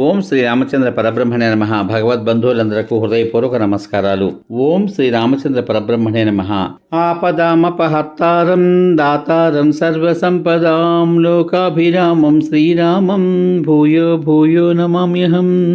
ఓం శ్రీ రామచంద్ర పరబ్రహ్మణే నమ. భగవద్బంధువులందరకు హృదయపూర్వక నమస్కారాలు. ఓం శ్రీ రామచంద్ర పరబ్రహ్మణే నమ. ఆపదామపహర్తారం దాతారం సర్వసంపదాం లోకాభిరామం శ్రీరామం భూయో భూయో నమామ్యహం.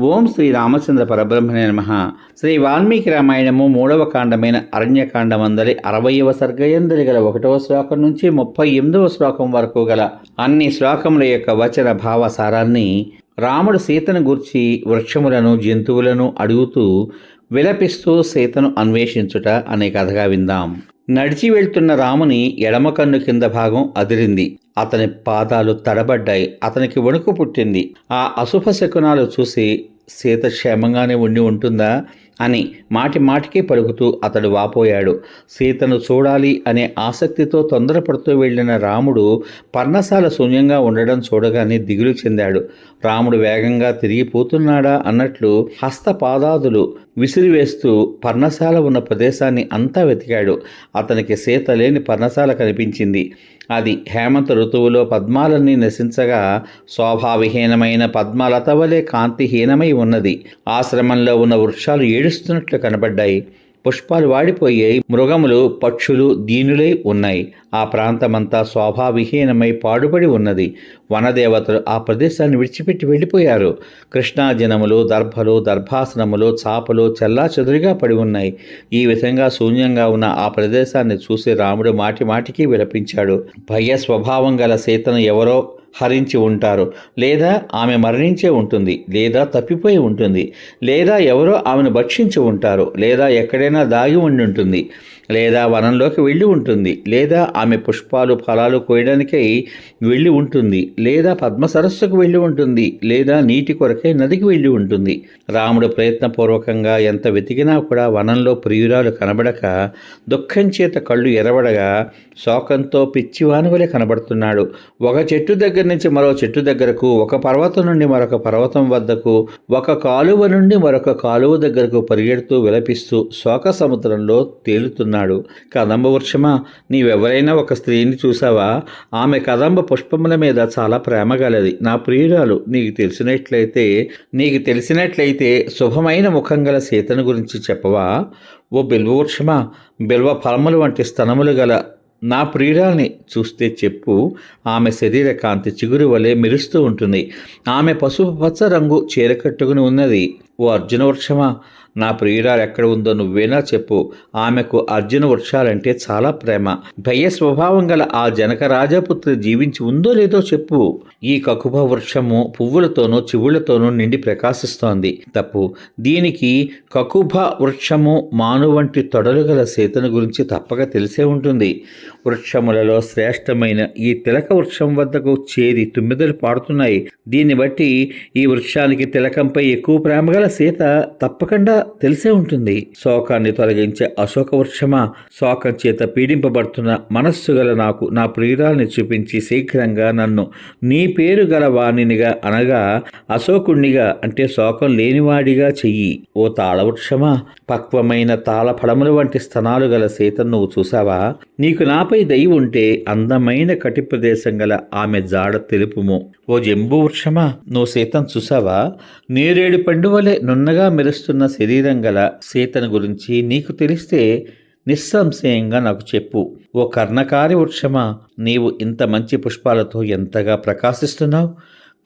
ఓం శ్రీ రామచంద్ర పరబ్రహ్మణే నమ. శ్రీ వాల్మీకి రామాయణము మూడవ కాండమైన అరణ్యకాండమందలి అరవయవ సర్గయందలి గల ఒకటవ శ్లోకం నుంచి ముప్పై ఎనిమిదవ శ్లోకం వరకు గల అన్ని శ్లోకముల యొక్క వచన భావ సారాన్ని రాముడు సీతను గూర్చి వృక్షములను జంతువులను అడుగుతూ విలపిస్తూ సీతను అన్వేషించుట అనే కథగా విందాం. నడిచి వెళ్తున్న రాముని ఎడమ కన్ను కింద భాగం అదిరింది. అతని పాదాలు తడబడ్డాయి. అతనికి వణుకు పుట్టింది. ఆ అశుభ శకునాలు చూసి సీత క్షేమంగానే ఉండి ఉంటుందా? అని మాటి మాటికి పలుకుతూ అతడు వాపోయాడు. సీతను చూడాలి అనే ఆసక్తితో తొందరపడుతూ వెళ్ళిన రాముడు పర్ణశాల శూన్యంగా ఉండడం చూడగానే దిగులు చెందాడు. రాముడు వేగంగా తిరిగిపోతున్నాడా అన్నట్లు హస్తపాదాదులు విసిరివేస్తూ పర్ణశాల ఉన్న ప్రదేశాన్ని అంతా వెతికాడు. అతనికి సీత లేని పర్ణశాల కనిపించింది. అది హేమంత ఋతువులో పద్మాలన్నీ నశించగా శోభావిహీనమైన పద్మలత కాంతిహీనమై ఉన్నది. ఆశ్రమంలో ఉన్న వృక్షాలు ఏడుస్తున్నట్లు కనబడ్డాయి. పుష్పాలు వాడిపోయాయి. మృగములు పక్షులు దీనులై ఉన్నాయి. ఆ ప్రాంతమంతా స్వభావిహీనమై పాడుపడి ఉన్నది. వనదేవతలు ఆ ప్రదేశాన్ని విడిచిపెట్టి వెళ్ళిపోయారు. కృష్ణా జనములు దర్భలు దర్భాసనములు చాపలు చల్లా చెదురుగా పడి ఉన్నాయి. ఈ విధంగా శూన్యంగా ఉన్న ఆ ప్రదేశాన్ని చూసి రాముడు మాటి మాటికి విలపించాడు. భయ స్వభావం గల సీతను ఎవరో హరించి ఉంటారు. లేదా ఆమె మరణించే ఉంటుంది. లేదా తప్పిపోయి ఉంటుంది. లేదా ఎవరో ఆమెను భక్షించి ఉంటారు. లేదా ఎక్కడైనా దాగి ఉండి ఉంటుంది. లేదా వనంలోకి వెళ్ళి ఉంటుంది. లేదా ఆమె పుష్పాలు ఫలాలు కోయడానికై వెళ్ళి ఉంటుంది. లేదా పద్మ సరస్సుకు వెళ్ళి ఉంటుంది. లేదా నీటి కొరకై నదికి వెళ్ళి ఉంటుంది. రాముడు ప్రయత్నపూర్వకంగా ఎంత వెతికినా కూడా వనంలో ప్రియురాలు కనబడక దుఃఖం చేత కళ్ళు ఎరవడగా శోకంతో పిచ్చివానువలే కనబడుతున్నాడు. ఒక చెట్టు దగ్గర నుంచి మరో చెట్టు దగ్గరకు ఒక పర్వతం నుండి మరొక పర్వతం వద్దకు ఒక కాలువ నుండి మరొక కాలువ దగ్గరకు పరిగెడుతూ విలపిస్తూ శోక సముద్రంలో తేలుతున్నాడు. కదంబ వృక్షమా నీవెవరైనా ఒక స్త్రీని చూసావా? ఆమె కదంబ పుష్పముల మీద చాలా ప్రేమ గలది. నా ప్రియురాలు నీకు తెలిసినట్లయితే నీకు తెలిసినట్లయితే శుభమైన ముఖం గల సీతను గురించి చెప్పవా? ఓ బిల్వ వృక్షమా బిల్వ ఫలములు వంటి స్తనములు గల నా ప్రియురాల్ని చూస్తే చెప్పు. ఆమె శరీర కాంతి చిగురు వలె మెరుస్తూ ఉంటుంది. ఆమె పసుపు పచ్చ రంగు చీర కట్టుకుని ఉన్నది. ఓ అర్జున వృక్షమా? నా ప్రియురాలు ఎక్కడ ఉందో నువ్వేనా చెప్పు. ఆమెకు అర్జున వృక్షాలంటే చాలా ప్రేమ. భయ స్వభావం గల ఆ జనక రాజపుత్రి జీవించి ఉందో లేదో చెప్పు. ఈ కకుభ వృక్షము పువ్వులతోనూ చివుళ్ళతోనూ నిండి ప్రకాశిస్తోంది. తప్పు. దీనికి కకుభ వృక్షము మాను వంటి తొడలు గల సీతను గురించి తప్పక తెలిసే ఉంటుంది. వృక్షములలో శ్రేష్టమైన ఈ తిలక వృక్షం వద్దకు చేరి తుమ్మిదలు పాడుతున్నాయి దీన్ని బట్టి ఈ వృక్షానికి తిలకంపై ఎక్కువ ప్రేమగల సీత తప్పకుండా తెలిసే ఉంటుంది. శోకాన్ని తొలగించే అశోక వృక్షమా శోకం చేత పీడింపబడుతున్న మనస్సు గల నాకు నా ప్రియురాల్ని చూపించి శీఘ్రంగా నన్ను నీ పేరు గల వాణినిగా అనగా అశోకుణ్ణిగా అంటే శోకం లేనివాడిగా చెయ్యి. ఓ తాళవృక్షమా? పక్వమైన తాళఫడముల వంటి స్థనాలు గల సీతను నువ్వు చూసావా నీకు నాపై దయ ఉంటే అందమైన కటి ప్రదేశం గల ఆమె జాడ తెలుపుము. ఓ జంబు వృక్షమా నువ్వు సీతను చూసావా నేరేడు పండువలే నున్నగా మెరుస్తున్న శరీరం గల సీతను గురించి నీకు తెలిస్తే నిస్సంశయంగా నాకు చెప్పు. ఓ కర్ణకారి వృక్షమా నీవు ఇంత మంచి పుష్పాలతో ఎంతగా ప్రకాశిస్తున్నావు?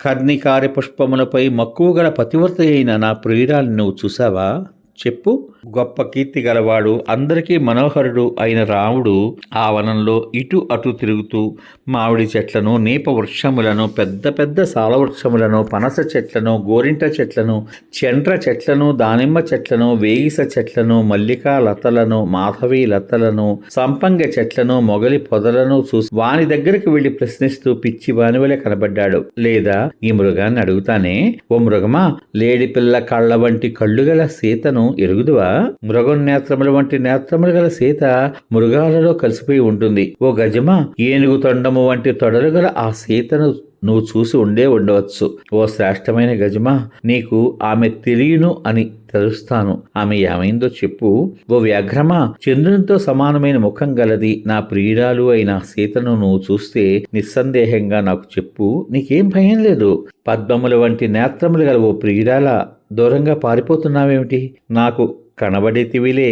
కర్ణికారి పుష్పములపై మక్కువ గల పతివ్రత అయిన నా ప్రియురాలు నువ్వు చూసావా చెప్పు. గొప్ప కీర్తి గలవాడు అందరికీ మనోహరుడు అయిన రాముడు ఆ వనంలో ఇటు అటు తిరుగుతూ మామిడి చెట్లను నీప వృక్షములను పెద్ద పెద్ద సాల వృక్షములను పనస చెట్లను గోరింట చెట్లను చెండ్ర చెట్లను దానిమ్మ చెట్లను వేగిస చెట్లను మల్లికా లతలను మాధవి లతలను సంపంగ చెట్లను మొగలి పొదలను చూసి వాని దగ్గరికి వెళ్ళి ప్రశ్నిస్తూ పిచ్చి వానివలే కనబడ్డాడు. లేదా ఈ మృగాన్ని అడుగుతానే ఓ మృగమా లేడి పిల్ల కళ్ళ వంటి కళ్ళు గల సీతను ఎరుగుదువా? మృగం నేత్రముల వంటి నేత్రములు గల సీత మృగాలలో కలిసిపోయి ఉంటుంది. ఓ గజమా ఏనుగు తొండము వంటి తొడలు గల ఆ సీతను నువ్వు చూసి ఉండే ఉండవచ్చు. ఓ శ్రేష్టమైన గజమా నీకు ఆమె తెలియను అని తెలుస్తాను. ఆమె ఏమైందో చెప్పు. ఓ వ్యాఘ్రమా చంద్రునితో సమానమైన ముఖం గలది నా ప్రియురాలు అయిన సీతను నువ్వు చూస్తే నిస్సందేహంగా నాకు చెప్పు. నీకేం భయం లేదు? పద్మముల వంటి నేత్రములు గల ఓ ప్రియురాల దూరంగా పారిపోతున్నావేమిటి? నాకు కనబడితివిలే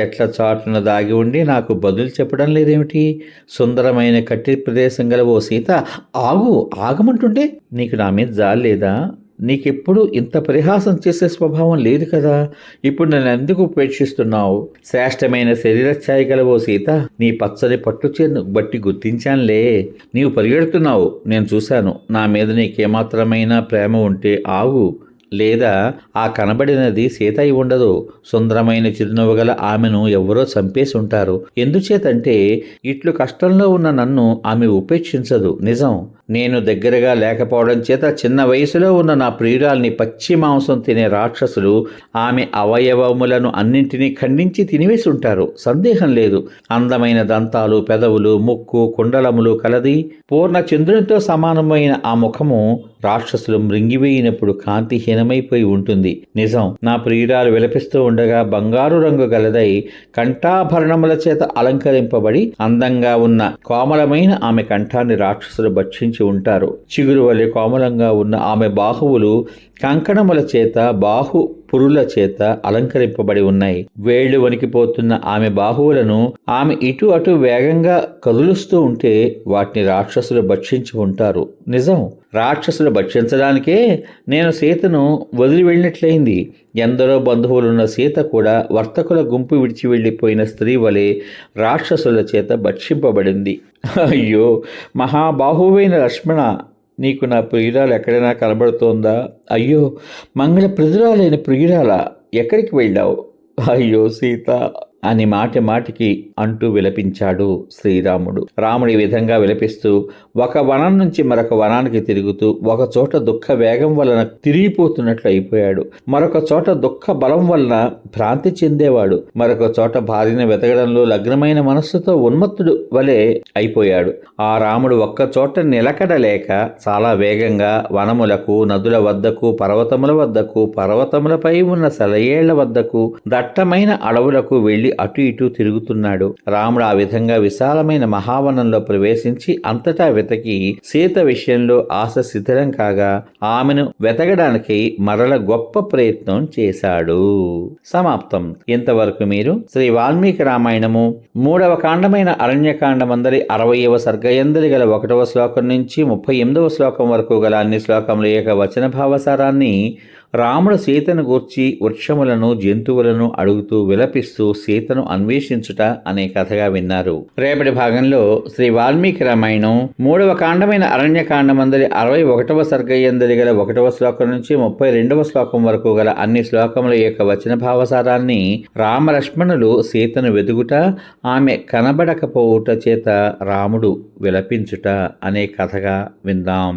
చెట్ల చాటున దాగి ఉండి నాకు బదులు చెప్పడం లేదేమిటి? సుందరమైన కట్టి ప్రదేశం గల ఓ సీత ఆగు ఆగమంటుంటే నీకు నా మీద జాలి లేదా? నీకెప్పుడు ఇంత పరిహాసం చేసే స్వభావం లేదు కదా? ఇప్పుడు నన్ను ఎందుకు ఉపేక్షిస్తున్నావు? శ్రేష్టమైన శరీరఛాయ గలవో సీత నీ పచ్చని పట్టు చేను బట్టి గుర్తించానులే. నీవు పరిగెడుతున్నావు నేను చూశాను. నా మీద నీకేమాత్రమైన ప్రేమ ఉంటే ఆగు. లేదా ఆ కనబడినది సీత అయి ఉండదు. సుందరమైన చిరునవ్వు గల ఆమెను ఎవరో చంపేసి ఉంటారు. ఎందుచేతంటే ఇట్లు కష్టంలో ఉన్న నన్ను ఆమె ఉపేక్షించదు. నిజం. నేను దగ్గరగా లేకపోవడం చేత చిన్న వయసులో ఉన్న నా ప్రియురాల్ని పచ్చి మాంసం తినే రాక్షసులు ఆమె అవయవములను అన్నింటినీ ఖండించి తినివేసి ఉంటారు. సందేహం లేదు. అందమైన దంతాలు పెదవులు ముక్కు కుండలములు కలది పూర్ణ చంద్రునితో సమానమైన ఆ ముఖము రాక్షసులు మృంగివేయినప్పుడు కాంతిహీనమైపోయి ఉంటుంది. నిజం. నా ప్రియురాలు విలపిస్తూ ఉండగా బంగారు రంగు గలదై కంఠాభరణముల చేత అలంకరింపబడి అందంగా ఉన్న కోమలమైన ఆమె కంఠాన్ని రాక్షసులు భక్షించి ఉంటారు. చిగురు వలె కోమలంగా ఉన్న ఆమె బాహువులు కంకణముల చేత బాహు పురుల చేత అలంకరింపబడి ఉన్నాయి. వేళ్ళు వణికిపోతున్న ఆమె బాహువులను ఆమె ఇటు అటు వేగంగా కదులుస్తూ ఉంటే వాటిని రాక్షసులు భక్షించి ఉంటారు. నిజం రాక్షసులు భక్షించడానికే నేను సీతను వదిలి వెళ్ళినట్లయింది. ఎందరో బంధువులున్న సీత కూడా వర్తకుల గుంపు విడిచి వెళ్ళిపోయిన స్త్రీ వలె రాక్షసుల చేత భక్షింపబడింది. అయ్యో మహాబాహువైన లక్ష్మణ నీకు నా ప్రియురాలు ఎక్కడైనా కనబడుతోందా? అయ్యో మంగళ ప్రజురాలైన ప్రియురాల ఎక్కడికి వెళ్ళావు? అయ్యో సీత. అని మాటి మాటికి అంటూ విలపించాడు శ్రీరాముడు. రాముడు ఈ విధంగా విలపిస్తూ ఒక వనం నుంచి మరొక వనానికి తిరుగుతూ ఒక చోట దుఃఖ వేగం వలన తిరిగిపోతున్నట్లు అయిపోయాడు. మరొక చోట దుఃఖ బలం వలన భ్రాంతి చెందేవాడు. మరొక చోట భార్యను వెతకడంలో లగ్నమైన మనస్సుతో ఉన్మత్తుడు వలె అయిపోయాడు. ఆ రాముడు ఒక్క చోట నిలకడలేక చాలా వేగంగా వనములకు నదుల వద్దకు పర్వతముల వద్దకు పర్వతములపై ఉన్న సెలయేళ్ళ వద్దకు దట్టమైన అడవులకు వెళ్ళి అటు ఇటు తిరుగుతున్నాడు. రాముడు ఆ విధంగా విశాలమైన మహావనంలో ప్రవేశించి అంతటా వెతకి సీత విషయంలో ఆశ శిథిలం కాగా ఆమెను వెతకడానికి మరల గొప్ప ప్రయత్నం చేశాడు. సమాప్తం. ఇంతవరకు మీరు శ్రీ వాల్మీకి రామాయణము మూడవ కాండమైన అరణ్యకాండమందరి అరవయవ సర్గయందరి గల ఒకటవ శ్లోకం నుంచి ముప్పై ఎనిమిదవ శ్లోకం వరకు గల అన్ని శ్లోకముల యొక్క వచన భావసారాన్ని రాముడు సీతను గూర్చి వృక్షములను జంతువులను అడుగుతూ విలపిస్తూ సీతను అన్వేషించుట అనే కథగా విన్నారు. రేపటి భాగంలో శ్రీ వాల్మీకి రామాయణం మూడవ కాండమైన అరణ్యకాండమందరి అరవై ఒకటవ సర్గయ్యందరి గల ఒకటవ శ్లోకం నుంచి ముప్పై రెండవ శ్లోకం వరకు గల అన్ని శ్లోకముల యొక్క వచన భావసారాన్ని రామలక్ష్మణులు సీతను వెదుగుట ఆమె కనబడకపోవుట చేత రాముడు విలపించుట అనే కథగా విందాం.